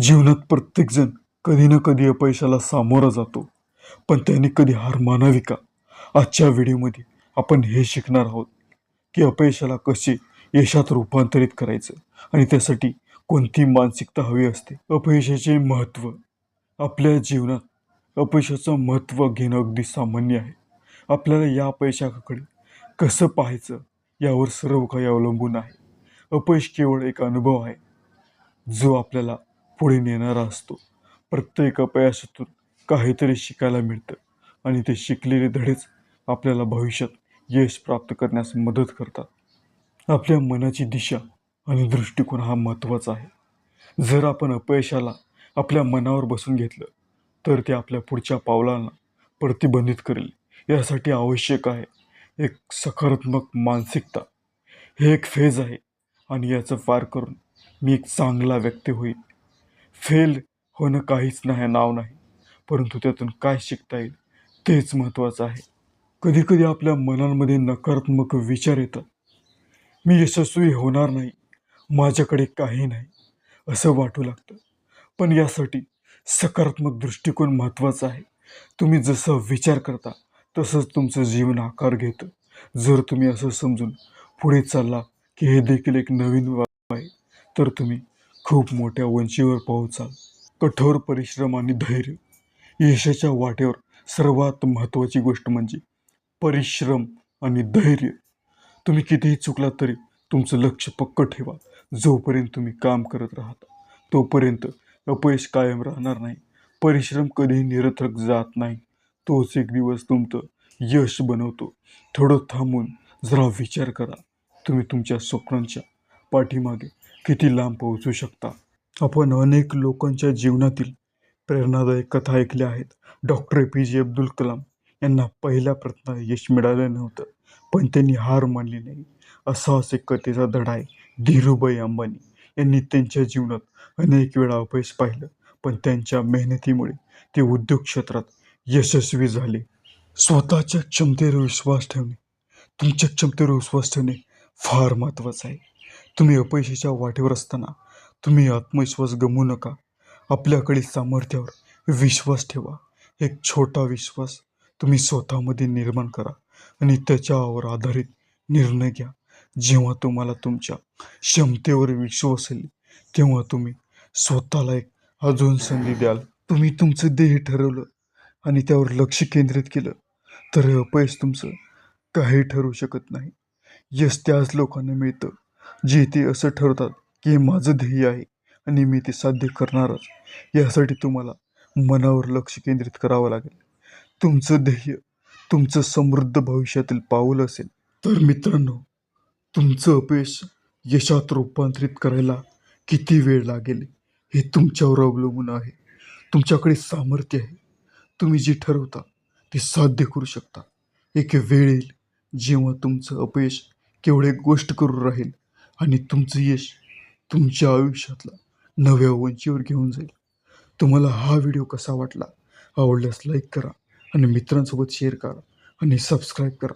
जीवनात प्रत्येकजण कधी ना कधी अपयशाला सामोरा जातो. पण त्याने कधी हार मानावी का? आजच्या व्हिडिओमध्ये आपण हे शिकणार आहोत की अपयशाला कसे यशात रूपांतरित करायचं आणि त्यासाठी कोणती मानसिकता हवी असते? अपयशाचे महत्त्व. आपल्या जीवनात अपयशाचं महत्त्व घेणं अगदी सामान्य आहे. आपल्याला या अपयशाकडे कसं पाहायचं यावर सर्व काही अवलंबून आहे. अपयश केवळ एक अनुभव आहे. जो आपल्याला पुढे नेणारा असतो. प्रत्येक अपयशातून काहीतरी शिकायला मिळतं आणि ते शिकलेले धडेच आपल्याला भविष्यात यश प्राप्त करण्यास मदत करतात. आपल्या मनाची दिशा आणि दृष्टिकोन हा महत्त्वाचा आहे. जर आपण अपयशाला आपल्या मनावर बसून घेतलं तर ते आपल्या पुढच्या पावलांना प्रतिबंधित करेल. यासाठी आवश्यक आहे एक सकारात्मक मानसिकता. हे एक फेज आहे आणि याचं पार करून मी एक चांगला व्यक्ती होईल फेल होणं काहीच नाही नाव नाही. परंतु त्यातून काय शिकता येईल तेच महत्त्वाचं आहे. कधीकधी आपल्या मनांमध्ये नकारात्मक विचार येतात. मी यशस्वी होणार नाही माझ्याकडे काही नाही असं वाटू लागतं. पण यासाठी सकारात्मक दृष्टिकोन महत्त्वाचा आहे. तुम्ही जसं विचार करता तसंच तुमचं जीवन आकार घेतं. जर तुम्ही असं समजून पुढे चालला की हे देखील एक नवीन वाव आहे तर तुम्ही खूप मोठ्या उंचीवर पोहोचाल. कठोर परिश्रम आणि धैर्य यशाच्या वाटेवर सर्वात महत्त्वाची गोष्ट म्हणजे परिश्रम आणि धैर्य. तुम्ही कितीही चुकलात तरी तुमचं लक्ष पक्क ठेवा. जोपर्यंत तुम्ही काम करत राहता तोपर्यंत अपयश कायम राहणार नाही. परिश्रम कधीही निरर्थक जात नाही. तोच एक दिवस तुमचं यश बनवतो. थोडं थांबून जरा विचार करा. तुम्ही तुमच्या स्वप्नांच्या पाठीमागे किती लांब पोहोचू शकता? आपण अनेक लोकांच्या जीवनातील प्रेरणादायक कथा ऐकल्या आहेत. डॉक्टर ए पी जे अब्दुल कलाम यांना पहिल्या प्रयत्नात यश मिळालं नव्हतं पण त्यांनी हार मानली नाही. असाच एक कथेचा धडा आहे. धीरूभाई अंबानी यांनी त्यांच्या जीवनात अनेक वेळा अपयश पाहिलं पण त्यांच्या मेहनतीमुळे ते उद्योग क्षेत्रात यशस्वी झाले. स्वतःच्या क्षमतेवर विश्वास ठेवणे तुमच्या क्षमतेवर विश्वास ठेवणे फार महत्त्वाचं आहे. तुम्ही अपयशाच्या वाटेवर असताना तुम्ही आत्मविश्वास गमवू नका. आपल्याकडील सामर्थ्यावर विश्वास ठेवा. एक छोटा विश्वास तुम्ही स्वतःमध्ये निर्माण करा आणि त्याच्यावर आधारित निर्णय घ्या. जेव्हा तुम्हाला तुमच्या क्षमतेवर विश्वास येईल तेव्हा तुम्ही स्वतःला एक अजून संधी द्याल. तुम्ही तुमचं ध्येय ठरवलं आणि त्यावर लक्ष केंद्रित केलं तर अपयश तुमचं काही ठरू शकत नाही. यश त्याच लोकांना मिळतं जे ते असं ठरवतात की हे माझं ध्येय आहे आणि मी ते साध्य करणारच. यासाठी तुम्हाला मनावर लक्ष केंद्रित करावं लागेल. तुमचं ध्येय तुमचं समृद्ध भविष्यातील पाऊल असेल. तर मित्रांनो तुमचं अपयश यशात रूपांतरित करायला किती वेळ लागेल हे तुमच्यावर अवलंबून आहे. तुमच्याकडे सामर्थ्य आहे. तुम्ही जे ठरवता ते साध्य करू शकता. एक वेळ येईल जेव्हा तुमचं अपयश केवळ एक गोष्ट करून राहील आणि तुमचं यश तुमच्या आयुष्यातला नव्या उंचीवर घेऊन जाईल. तुम्हाला हा व्हिडिओ कसा वाटला? आवडल्यास लाईक करा आणि मित्रांसोबत शेअर करा आणि सबस्क्राईब करा.